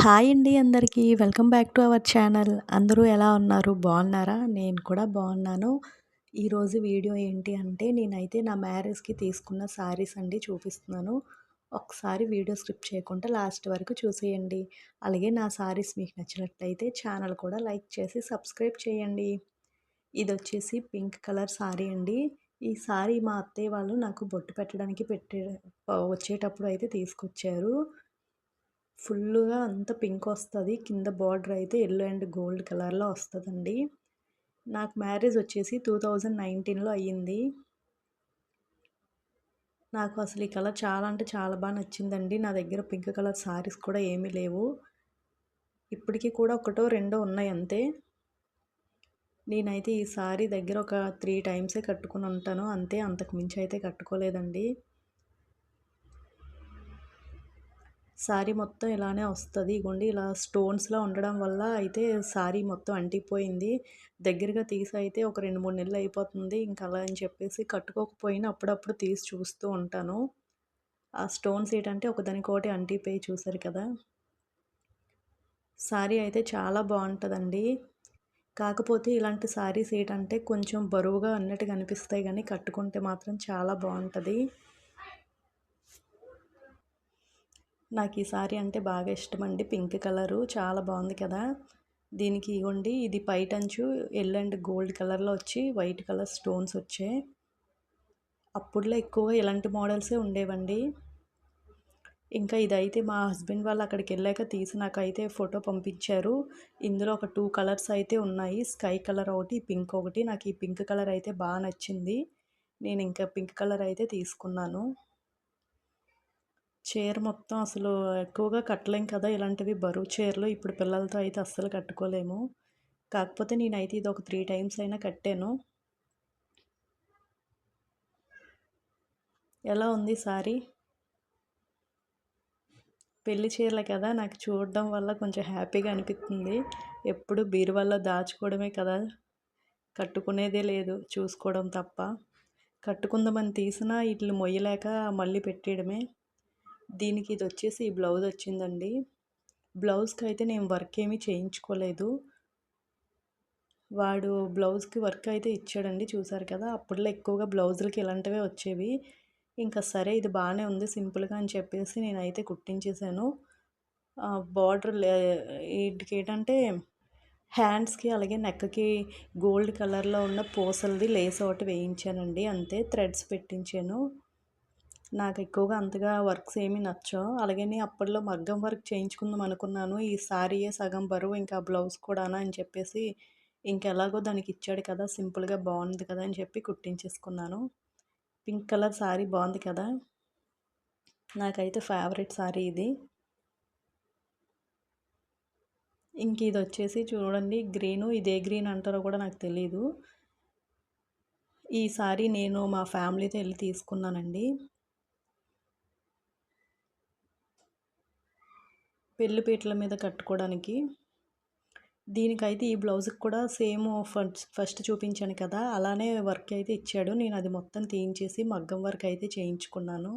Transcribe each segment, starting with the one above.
Hi అండి అందరికీ. Welcome back to our channel. అందరూ ఎలా ఉన్నారు? బాగున్నారా? నేను కూడా బాగున్నాను. ఈరోజు వీడియో ఏంటి అంటే నేనైతే నా మ్యారేజ్కి తీసుకున్న శారీస్ అండి చూపిస్తున్నాను. ఒకసారి వీడియో స్క్రిప్ట్ చేయకుండా లాస్ట్ వరకు చూసేయండి. అలాగే నా శారీస్ మీకు నచ్చినట్లయితే ఛానల్ కూడా లైక్ చేసి సబ్స్క్రైబ్ చేయండి. ఇది వచ్చేసి పింక్ కలర్ శారీ అండి. ఈ శారీ మా అత్తయ్య వాళ్ళు నాకు బొట్టు పెట్టడానికి పెట్టే వచ్చేటప్పుడు అయితే తీసుకొచ్చారు. ఫుల్లుగా అంత పింక్ వస్తుంది. కింద బార్డర్ అయితే ఎల్లో అండ్ గోల్డ్ కలర్లో వస్తుందండి. నాకు మ్యారేజ్ వచ్చేసి టూ థౌజండ్ నైన్టీన్లో అయ్యింది. నాకు అసలు ఈ కలర్ చాలా అంటే చాలా బాగా నచ్చిందండి. నా దగ్గర పింక్ కలర్ శారీస్ కూడా ఏమీ లేవు. ఇప్పటికీ కూడా ఒకటో రెండో ఉన్నాయి అంతే. నేనైతే ఈ సారీ దగ్గర ఒక త్రీ టైమ్సే కట్టుకుని ఉంటాను. అంతే అంతకు మించి అయితే కట్టుకోలేదండి. శారీ మొత్తం ఇలానే వస్తుంది. ఇగోండి ఇలా స్టోన్స్లో ఉండడం వల్ల అయితే శారీ మొత్తం అంటిపోయింది. దగ్గరగా తీసి అయితే ఒక రెండు మూడు నెలలు అయిపోతుంది. ఇంకా అలా అని చెప్పేసి కట్టుకోకపోయినా అప్పుడప్పుడు తీసి చూస్తూ ఉంటాను. ఆ స్టోన్స్ ఏంటంటే ఒకదానికోటి అంటిపోయి చూసారు కదా? శారీ అయితే చాలా బాగుంటుందండి. కాకపోతే ఇలాంటి శారీస్ ఏంటంటే కొంచెం బరువుగా అన్నట్టుగా అనిపిస్తాయి. కానీ కట్టుకుంటే మాత్రం చాలా బాగుంటుంది. నాకు ఈ సారీ అంటే బాగా ఇష్టం అండి పింక్ కలరు. చాలా బాగుంది కదా. దీనికి ఇవ్వండి. ఇది పైటంచు ఎల్ అండ్ గోల్డ్ కలర్లో వచ్చి వైట్ కలర్ స్టోన్స్ వచ్చాయి అప్పుడులో ఎక్కువగా ఇలాంటి మోడల్సే ఉండేవండి. ఇంకా ఇదైతే మా హస్బెండ్ వాళ్ళు అక్కడికి వెళ్ళాక తీసి నాకైతే ఫోటో పంపించారు. ఇందులో ఒక టూ కలర్స్ అయితే ఉన్నాయి. స్కై కలర్ ఒకటి పింక్ ఒకటి. నాకు ఈ పింక్ కలర్ అయితే బాగా నచ్చింది. నేను ఇంకా పింక్ కలర్ అయితే తీసుకున్నాను. చీర మొత్తం అసలు ఎక్కువగా కట్టలేం కదా ఇలాంటివి బరువు చీరలు ఇప్పుడు పిల్లలతో అయితే అస్సలు కట్టుకోలేము. కాకపోతే నేనైతే ఇది ఒక త్రీ టైమ్స్ అయినా కట్టాను. ఎలా ఉంది సారీ? పెళ్ళి చీరలు కదా నాకు చూడడం వల్ల కొంచెం హ్యాపీగా అనిపిస్తుంది. ఎప్పుడు బీరువాల్లో దాచుకోవడమే కదా కట్టుకునేదే లేదు చూసుకోవడం తప్ప. కట్టుకుందామని తీసినా ఇట్లు మొయ్యలేక మళ్ళీ పెట్టేయడమే. దీనికి ఇది వచ్చేసి ఈ బ్లౌజ్ వచ్చిందండి. బ్లౌజ్కి అయితే నేను వర్క్ ఏమీ చేయించుకోలేదు. వాడు బ్లౌజ్కి వర్క్ అయితే ఇచ్చాడండి చూసారు కదా అప్పట్లో ఎక్కువగా బ్లౌజులకి ఇలాంటివే వచ్చేవి. ఇంకా సరే ఇది బాగానే ఉంది సింపుల్గా అని చెప్పేసి నేనైతే కుట్టించేసాను. బార్డర్ వీటికి ఏంటంటే హ్యాండ్స్కి అలాగే నెక్కకి గోల్డ్ కలర్లో ఉన్న పూసలది లేస్ ఒకటి వేయించానండి అంతే థ్రెడ్స్ పెట్టించాను. నాకు ఎక్కువగా అంతగా వర్క్స్ ఏమీ నచ్చవు. అలాగే అప్పట్లో మగ్గం వర్క్ చేయించుకుందాం అనుకున్నాను. ఈ శారీయే సగం బరువు ఇంకా బ్లౌజ్ కూడానా అని చెప్పేసి ఇంకెలాగో దానికి ఇచ్చాడు కదా సింపుల్గా బాగుంది కదా అని చెప్పి కుట్టించేసుకున్నాను. పింక్ కలర్ శారీ బాగుంది కదా నాకైతే ఫేవరెట్ శారీ ఇది. ఇంక ఇది వచ్చేసి చూడండి గ్రీను ఇదే గ్రీన్ అంటారో కూడా నాకు తెలీదు. ఈ సారీ నేను మా ఫ్యామిలీతో వెళ్ళి తీసుకున్నానండి. పెళ్ళిపీటల మీద కట్టుకోవడానికి. దీనికైతే ఈ బ్లౌజ్కి కూడా సేమ్ ఫస్ట్ ఫస్ట్ చూపించాను కదా అలానే వర్క్ అయితే ఇచ్చాడు. నేను అది మొత్తం తీయించేసి మగ్గం వర్క్ అయితే చేయించుకున్నాను.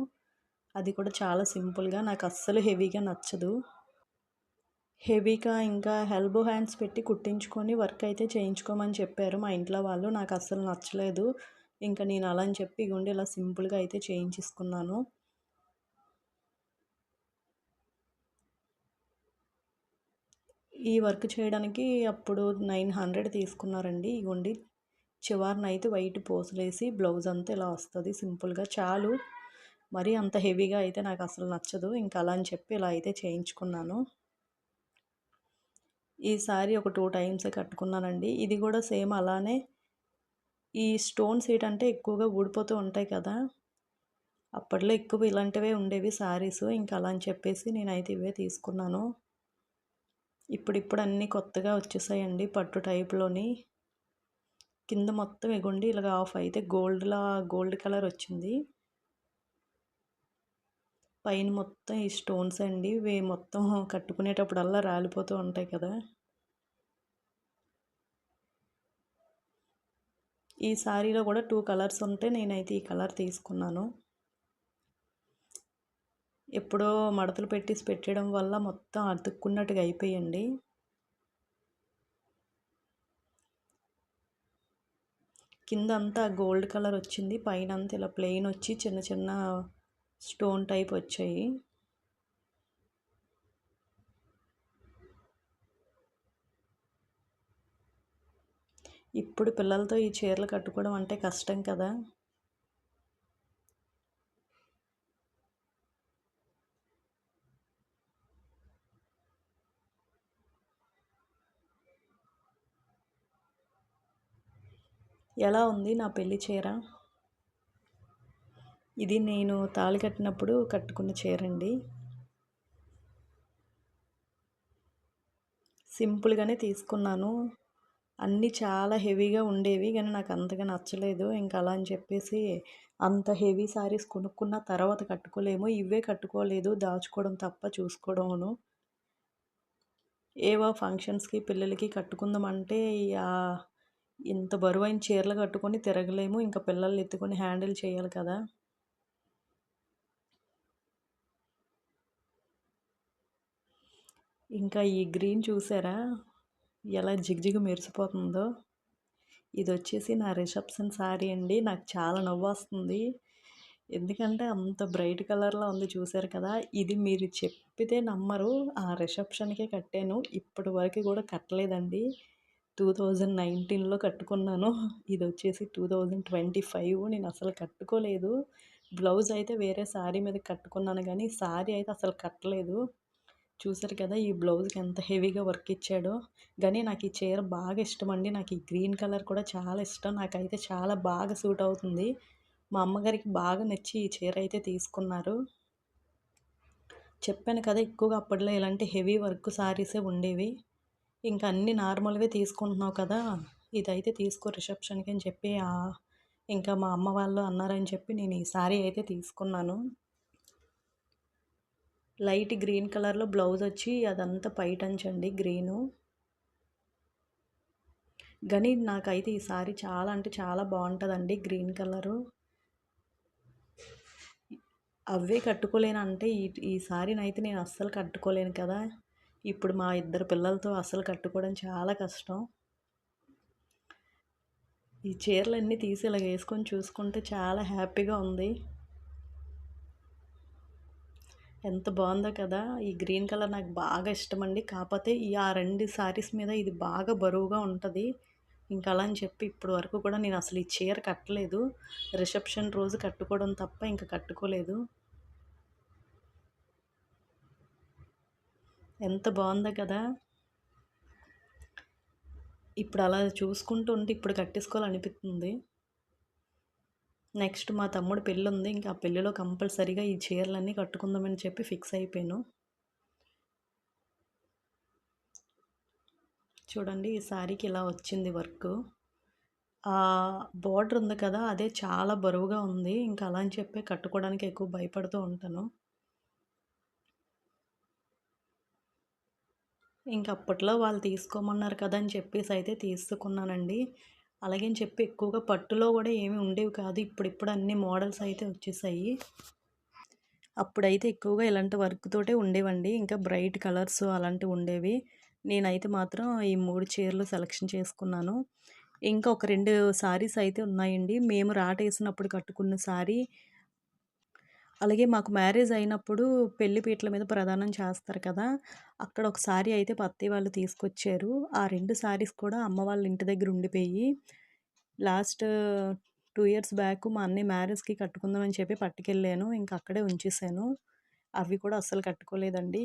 అది కూడా చాలా సింపుల్గా నాకు అస్సలు హెవీగా నచ్చదు. హెవీగా ఇంకా హెల్బో హ్యాండ్స్ పెట్టి కుట్టించుకొని వర్క్ అయితే చేయించుకోమని చెప్పారు మా ఇంట్లో వాళ్ళు. నాకు అస్సలు నచ్చలేదు. ఇంకా నేను అలా అని చెప్పి గుండె ఇలా సింపుల్గా అయితే చేయించేసుకున్నాను. ఈ వర్క్ చేయడానికి అప్పుడు నైన్ హండ్రెడ్ తీసుకున్నారండి. ఇవ్వండి చివరిన అయితే వైట్ పోసులేసి బ్లౌజ్ అంతా ఇలా వస్తుంది సింపుల్గా. చాలు. మరి అంత హెవీగా అయితే నాకు అసలు నచ్చదు. ఇంకా అలా అని చెప్పి ఇలా అయితే చేయించుకున్నాను. ఈ సారీ ఒక టూ టైమ్స్ కట్టుకున్నానండి. ఇది కూడా సేమ్ అలానే. ఈ స్టోన్స్ ఏంటంటే ఎక్కువగా ఊడిపోతూ ఉంటాయి కదా. అప్పట్లో ఎక్కువ ఇలాంటివే ఉండేవి శారీస్ ఇంకా అలా అని చెప్పేసి నేనైతే ఇవే తీసుకున్నాను. ఇప్పుడిప్పుడు అన్నీ కొత్తగా వచ్చేసాయండి పట్టు టైప్లోని. కింద మొత్తం ఎగుండి ఇలాగ ఆఫ్ అయితే గోల్డ్లా గోల్డ్ కలర్ వచ్చింది. పైన మొత్తం ఈ స్టోన్స్ అండి ఇవి మొత్తం కట్టుకునేటప్పుడల్లా రాలిపోతూ ఉంటాయి కదా. ఈ శారీలో కూడా టూ కలర్స్ ఉంటే నేనైతే ఈ కలర్ తీసుకున్నాను. ఎప్పుడో మడతలు పెట్టేసి పెట్టడం వల్ల మొత్తం అతుక్కున్నట్టుగా అయిపోయండి. కింద అంతా గోల్డ్ కలర్ వచ్చింది. పైన అంతా ఇలా ప్లెయిన్ వచ్చి చిన్న చిన్న స్టోన్ టైప్ వచ్చాయి. ఇప్పుడు పిల్లలతో ఈ చీరలు కట్టుకోవడం అంటే కష్టం కదా. ఎలా ఉంది నా పెళ్ళి చీర? ఇది నేను తాళి కట్టినప్పుడు కట్టుకున్న చీర అండి సింపుల్గానే తీసుకున్నాను. అన్నీ చాలా హెవీగా ఉండేవి కానీ నాకు అంతగా నచ్చలేదు. ఇంకా అలా అని చెప్పేసి అంత హెవీ శారీస్ కొనుక్కున్న తర్వాత కట్టుకోలేము. ఇవే కట్టుకోలేదు. దాచుకోవడం తప్ప చూసుకోవడమును. ఏవో ఫంక్షన్స్కి పిల్లలకి కట్టుకుందామంటే ఇంత బరువైన చీరలు కట్టుకొని తిరగలేము. ఇంకా పిల్లల్ని ఎత్తుకొని హ్యాండిల్ చేయాలి కదా. ఇంకా ఈ గ్రీన్ చూసారా? ఎలా జిగ్జిగ్ మెరిసిపోతుందో. ఇది వచ్చేసి నా రిసెప్షన్ శారీ అండి. నాకు చాలా నవ్వు వస్తుంది ఎందుకంటే అంత బ్రైట్ కలర్లో ఉంది చూసారు కదా. ఇది మీరు చెప్పితే నమ్మరు. ఆ రిసెప్షన్కే కట్టాను. ఇప్పటి వరకు కూడా కట్టలేదండి. టూ థౌజండ్ నైన్టీన్లో కట్టుకున్నాను. ఇది వచ్చేసి టూ థౌజండ్ ట్వంటీ ఫైవ్. నేను అసలు కట్టుకోలేదు. బ్లౌజ్ అయితే వేరే శారీ మీద కట్టుకున్నాను కానీ శారీ అయితే అసలు కట్టలేదు. చూసారు కదా ఈ బ్లౌజ్కి ఎంత హెవీగా వర్క్ ఇచ్చాడో. కానీ నాకు ఈ చీర బాగా ఇష్టం అండి. నాకు ఈ గ్రీన్ కలర్ కూడా చాలా ఇష్టం. నాకైతే చాలా బాగా సూట్ అవుతుంది. మా అమ్మగారికి బాగా నచ్చి ఈ చీర అయితే తీసుకున్నారు. చెప్పాను కదా ఎక్కువగా అప్పట్లో ఇలాంటి హెవీ వర్క్ శారీసే ఉండేవి. ఇంకా అన్ని నార్మల్వే తీసుకుంటున్నావు కదా ఇదైతే తీసుకో రిసెప్షన్కి అని చెప్పి ఇంకా మా అమ్మ వాళ్ళు అన్నారని చెప్పి నేను ఈ శారీ అయితే తీసుకున్నాను. లైట్ గ్రీన్ కలర్లో బ్లౌజ్ వచ్చి అదంతా పైటంచండి గ్రీను. కానీ నాకైతే ఈ సారీ చాలా అంటే చాలా బాగుంటుందండి గ్రీన్ కలరు. అవే కట్టుకోలేను అంటే ఈ ఈ సారీని అయితే నేను అస్సలు కట్టుకోలేను కదా. ఇప్పుడు మా ఇద్దరు పిల్లలతో అసలు కట్టుకోవడం చాలా కష్టం. ఈ చీరలన్నీ తీసి ఇలా వేసుకొని చూసుకుంటే చాలా హ్యాపీగా ఉంది. ఎంత బాగుందో కదా. ఈ గ్రీన్ కలర్ నాకు బాగా ఇష్టం అండి కాకపోతే ఈ ఆ రెండు శారీస్ మీద ఇది బాగా బరువుగా ఉంటుంది. ఇంకా అలా అని చెప్పి ఇప్పటి వరకు కూడా నేను అసలు ఈ చీర కట్టలేదు. రిసెప్షన్ రోజు కట్టుకోవడం తప్ప ఇంకా కట్టుకోలేదు. ఎంత బాగుందో కదా. ఇప్పుడు అలా చూసుకుంటూ ఉంటే ఇప్పుడు కట్టేసుకోవాలనిపిస్తుంది. నెక్స్ట్ మా తమ్ముడు పెళ్ళి ఉంది ఇంకా ఆ పెళ్ళిలో కంపల్సరీగా ఈ చీరలన్నీ కట్టుకుందామని చెప్పి ఫిక్స్ అయిపోయాను. చూడండి ఈ శారీకి ఇలా వచ్చింది వర్క్. ఆ బార్డర్ ఉంది కదా అదే చాలా బరువుగా ఉంది. ఇంకా అలా అని చెప్పి కట్టుకోవడానికి ఎక్కువ భయపడుతూ ఉంటాను. ఇంక అప్పట్లో వాళ్ళు తీసుకోమన్నారు కదా అని చెప్పేసి అయితే తీసుకున్నానండి. అలాగే అని చెప్పి ఎక్కువగా పట్టులో కూడా ఏమి ఉండేవి కాదు. ఇప్పుడిప్పుడు అన్ని మోడల్స్ అయితే వచ్చేసాయి. అప్పుడైతే ఎక్కువగా ఇలాంటి వర్క్ తోటే ఉండేవండి. ఇంకా బ్రైట్ కలర్స్ అలాంటివి ఉండేవి. నేనైతే మాత్రం ఈ మూడు చీరలు సెలెక్షన్ చేసుకున్నాను. ఇంకా ఒక రెండు శారీస్ అయితే ఉన్నాయండి. మేము రాటేసినప్పుడు కట్టుకున్న శారీ అలాగే మాకు మ్యారేజ్ అయినప్పుడు పెళ్ళి పీటల మీద ప్రదానం చేస్తారు కదా! అక్కడ ఒక సారీ అయితే పత్తి వాళ్ళు తీసుకొచ్చారు. ఆ రెండు సారీస్ కూడా అమ్మ వాళ్ళ ఇంటి దగ్గర ఉండిపోయి లాస్ట్ టూ ఇయర్స్ బ్యాక్ మా అన్నయ్య మ్యారేజ్కి కట్టుకుందామని చెప్పి పట్టుకెళ్ళాను. ఇంకా అక్కడే ఉంచేసాను. అవి కూడా అస్సలు కట్టుకోలేదండి.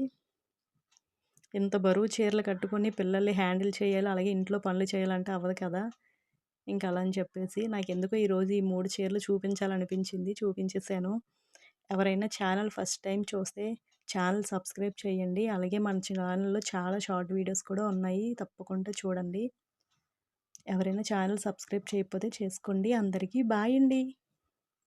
ఇంత బరువు చీరలు కట్టుకొని పిల్లల్ని హ్యాండిల్ చేయాలి అలాగే ఇంట్లో పనులు చేయాలంటే అవ్వదు కదా! ఇంకా అలా అని చెప్పేసి నాకు ఎందుకో ఈరోజు ఈ మూడు చీరలు చూపించాలనిపించింది చూపించేసాను. ఎవరైనా ఛానల్ ఫస్ట్ టైం చూస్తే ఛానల్ సబ్స్క్రైబ్ చేయండి. అలాగే మన ఛానల్లో చాలా షార్ట్ వీడియోస్ కూడా ఉన్నాయి. తప్పకుండా చూడండి. ఎవరైనా ఛానల్ సబ్స్క్రైబ్ చేయకపోతే చేసుకోండి. అందరికీ బాయ్ అండి.